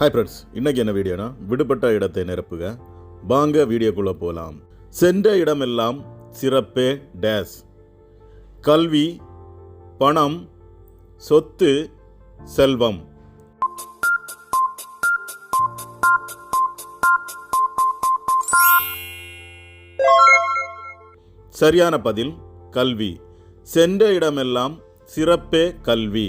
Hi friends இன்றைக்கி என்ன வீடியோனா விடுபட்ட இடத்தை நிரப்புக. வாங்க வீடியோக்குள்ளே போகலாம் சென்ற இடமெல்லாம் சிறப்பே டேஸ் கல்வி பணம் சொத்து செல்வம். சரியான பதில் கல்வி. சென்ற இடமெல்லாம் சிறப்பே கல்வி.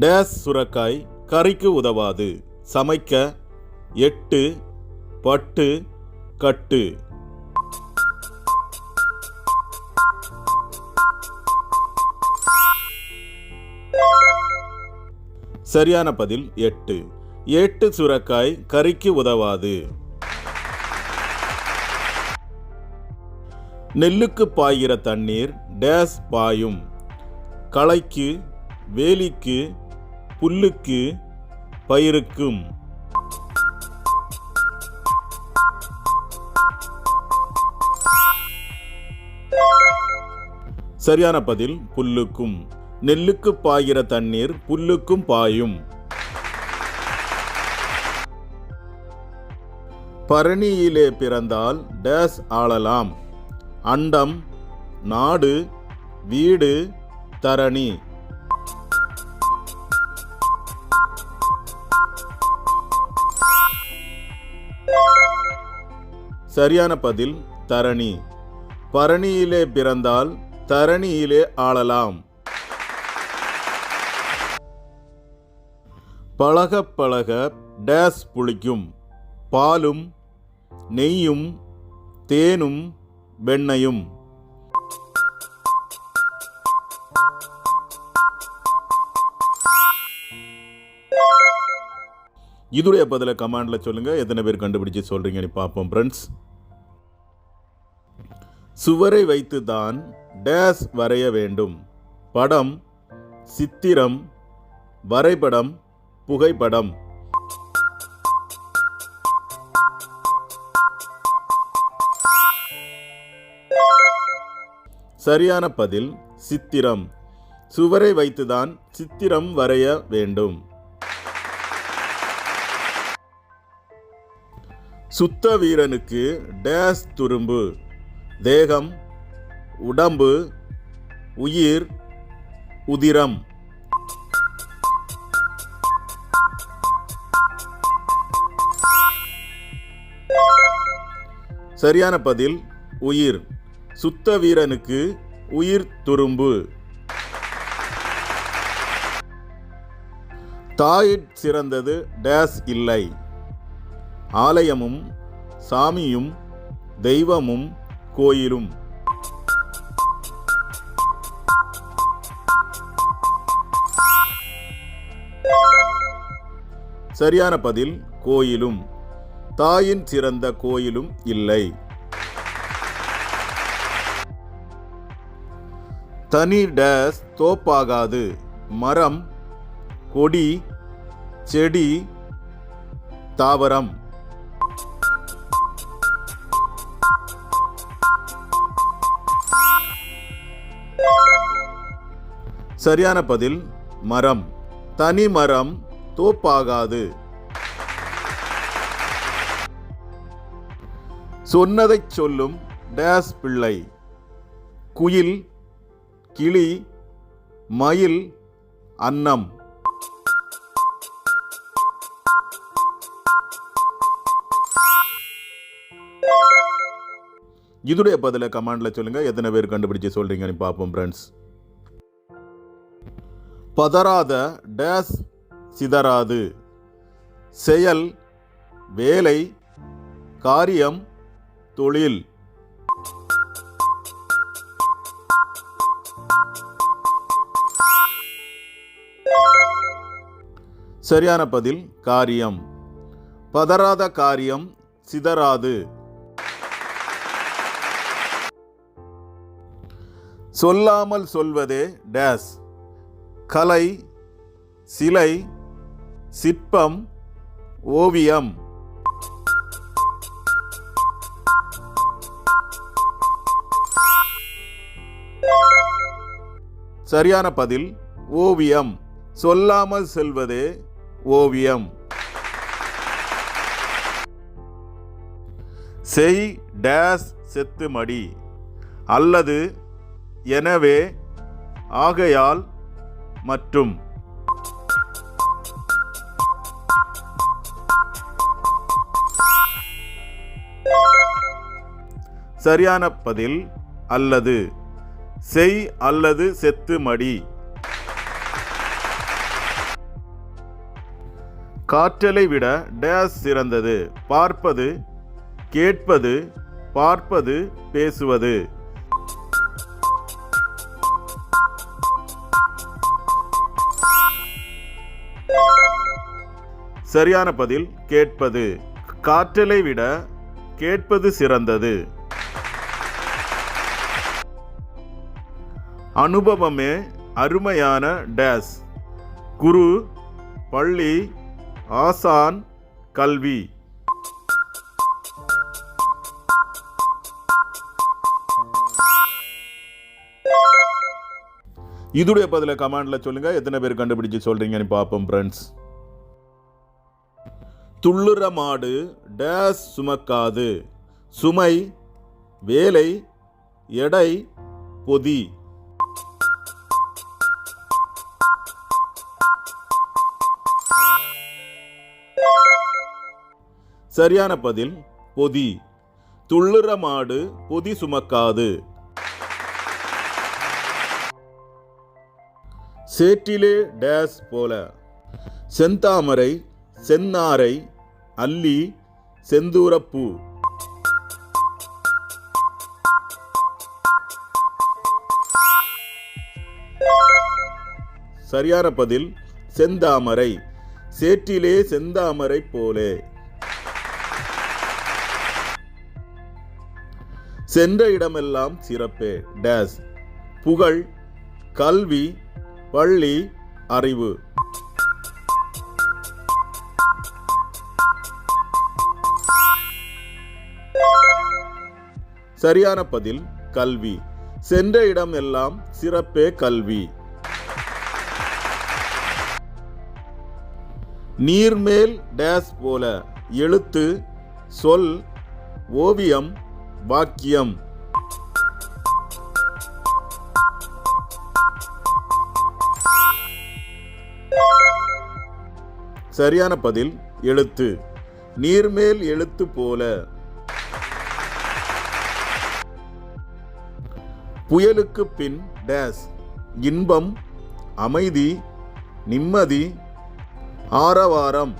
டேஸ் சுரக்காய் கறிக்கு உதவாது. சமைக்க எட்டு பட்டு கட்டு. சரியான பதில் எட்டு. எட்டு சுரக்காய் கறிக்கு உதவாது. நெல்லுக்கு பாய்கிற தண்ணீர் டேஸ் பாயும். களைக்கு வேலிக்கு புல்லுக்கு பயிருக்கும். சரியான பதில் புல்லுக்கும். நெல்லுக்கு பாய்கிற தண்ணீர் புல்லுக்கும் பாயும். பரணியிலே பிறந்தால் டேஸ் ஆளலாம். அண்டம் நாடு வீடு தரணி. சரியான பதில் தரணி. பரணியிலே பிறந்தால் தரணியிலே ஆளலாம். பழக பழக டேஸ் புளிக்கும். பாலும் நெய்யும் தேனும் வெண்ணையும். இதுடைய பதிலை கமாண்டில் சொல்லுங்கள் எத்தனை பேர் கண்டுபிடிச்சு சொல்கிறீங்கன்னு பார்ப்போம் ஃப்ரெண்ட்ஸ் சுவரை வைத்து தான் டேஸ் வரைய வேண்டும். படம் சித்திரம் வரைபடம் புகைப்படம். சரியான பதில் சித்திரம். சுவரை வைத்துதான் சித்திரம் வரைய வேண்டும். சுத்த வீரனுக்கு டேஸ் துரும்பு தேகம் உடம்பு உயிர் உதிரம். சரியான பதில் உயிர். சுத்த வீரனுக்கு உயிர் துரும்பு. தாயிற் சிறந்தது டேஸ் இல்லை. ஆலயமும் சாமியும் தெய்வமும் கோயிலும். சரியான பதில் கோயிலும். தாயின் சிறந்த கோயிலும் இல்லை. தனி டேஸ் தோப்பாகாது. மரம் கொடி செடி தாவரம். சரியான பதில் மரம். தனி மரம் தோப்பாகாது. சொன்னதைச் சொல்லும் டேஸ் பிள்ளை. குயில் கிளி மயில் அன்னம். இதுடைய பதில கமாண்டில் சொல்லுங்க. எத்தனை பேர் கண்டுபிடிச்சு சொல்கிறீங்கன்னு பார்ப்போம் ஃப்ரெண்ட்ஸ் பதறாத டேஸ் சிதறாது. செயல் வேலை காரியம் தொழில். சரியான பதில் காரியம். பதறாத காரியம் சிதறாது. சொல்லாமல் சொல்வதே டேஸ். கலை சிலை சிற்பம் ஓவியம். சரியான பதில் ஓவியம். சொல்லாமல் செல்வதே ஓவியம். செய் டேஸ் செத்து மடி அல்லது எனவே ஆகையால் மற்றும் சரியான பதில் அல்லது செய் அல்லது செத்து மடி காற்றலை விட டேஸ் சிறந்தது. பார்ப்பது கேட்பது பார்ப்பது பேசுவது. சரியான பதில் கேட்பது. காற்றலை விட கேட்பது சிறந்தது. அனுபவமே அருமையான டேஸ். குரு பள்ளி ஆசான் கல்வி. இதுடைய பதில கமாண்டில் சொல்லுங்கள் எத்தனை பேர் கண்டுபிடிச்சு சொல்கிறீங்கன்னு பார்ப்போம் ஃப்ரெண்ட்ஸ் துள்ளுற மாடு டேஸ் சுமக்காது. சுமை வேலை எடை பொதி. சரியான பதில் பொதி. துள்ளுற மாடு பொதி சுமக்காது. சேற்றிலே டேஸ் போல. செந்தாமரை செந்நாரை அல்லி செந்தூரப்பூ. சரியான பதில் செந்தாமரை. சேற்றிலே செந்தாமரை போலே. சென்ற இடமெல்லாம் சிறப்பே. டேஸ். புகழ் கல்வி பள்ளி அறிவு. சரியான பதில் கல்வி. சென்ற இடம் எல்லாம் சிறப்பே கல்வி. நீர்மேல் டேஸ் போல எழுத்து சொல் ஓவியம் வாக்கியம். சரியான பதில் எழுத்து. நீர்மேல் எழுத்து போல புயலுக்கு பின் டேஸ். இன்பம் அமைதி நிம்மதி ஆரவாரம்.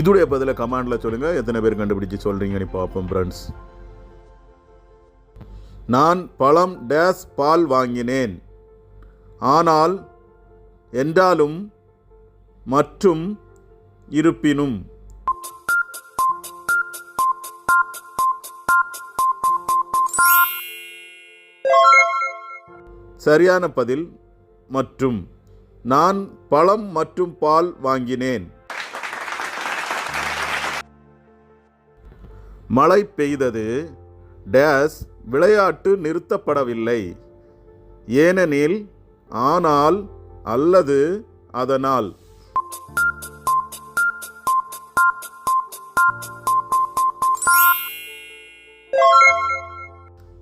இதுடைய பதில கமாண்டில் சொல்லுங்க. எத்தனை பேர் கண்டுபிடிச்சு சொல்றீங்கன்னு பார்ப்போம் ஃப்ரெண்ட்ஸ் நான் பழம் டேஸ் பால் வாங்கினேன். ஆனால் என்றாலும் மற்றும் இருப்பினும். சரியான பதில் மற்றும் நான் பழம் மற்றும் பால் வாங்கினேன். மழை பெய்தது. டேஸ் விளையாட்டு நிறுத்தப்படவில்லை. ஏனெனில் ஆனால் அல்லது அதனால்.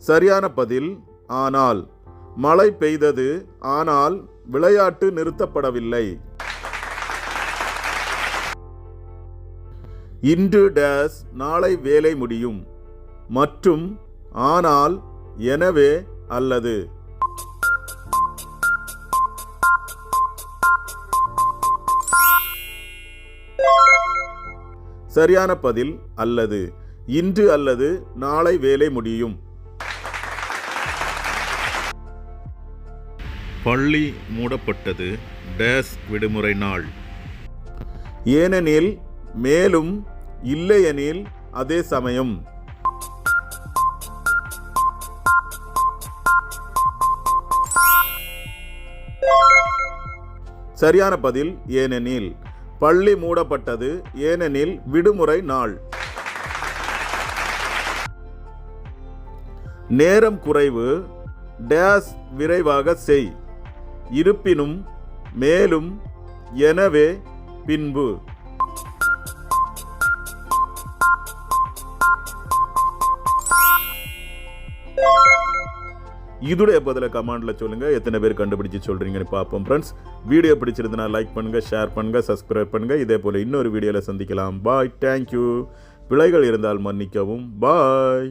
சரியான பதில் ஆனால் மழை பெய்தது ஆனால் விளையாட்டு நிறுத்தப்படவில்லை. இன்று டேஸ் நாளை வேலை முடியும். மற்றும் ஆனால் எனவே அல்லது சரியான பதில் அல்லது இன்று அல்லது நாளை வேலை முடியும். பள்ளி மூடப்பட்டது. டேஸ் விடுமுறை நாள். ஏனெனில் மேலும் இல்லையெனில் அதே சமயம். சரியான பதில் ஏனெனில். பள்ளி மூடப்பட்டது ஏனெனில் விடுமுறை நாள். நேரம் குறைவு டேஸ் விரைவாக செய். இருப்பினும் மேலும் எனவே பின்பு. இதுடைய பதில கமெண்டில் சொல்லுங்கள் எத்தனை பேர் கண்டுபிடிச்சு சொல்கிறீங்கன்னு பார்ப்போம் ஃப்ரெண்ட்ஸ் வீடியோ பிடிச்சிருந்தனா லைக் பண்ணுங்கள் ஷேர் பண்ணுங்கள் சப்ஸ்கிரைப் பண்ணுங்கள் இதே போல் இன்னொரு வீடியோவில் சந்திக்கலாம். பாய் தேங்க்யூ பிழைகள் இருந்தால் மன்னிக்கவும். பாய்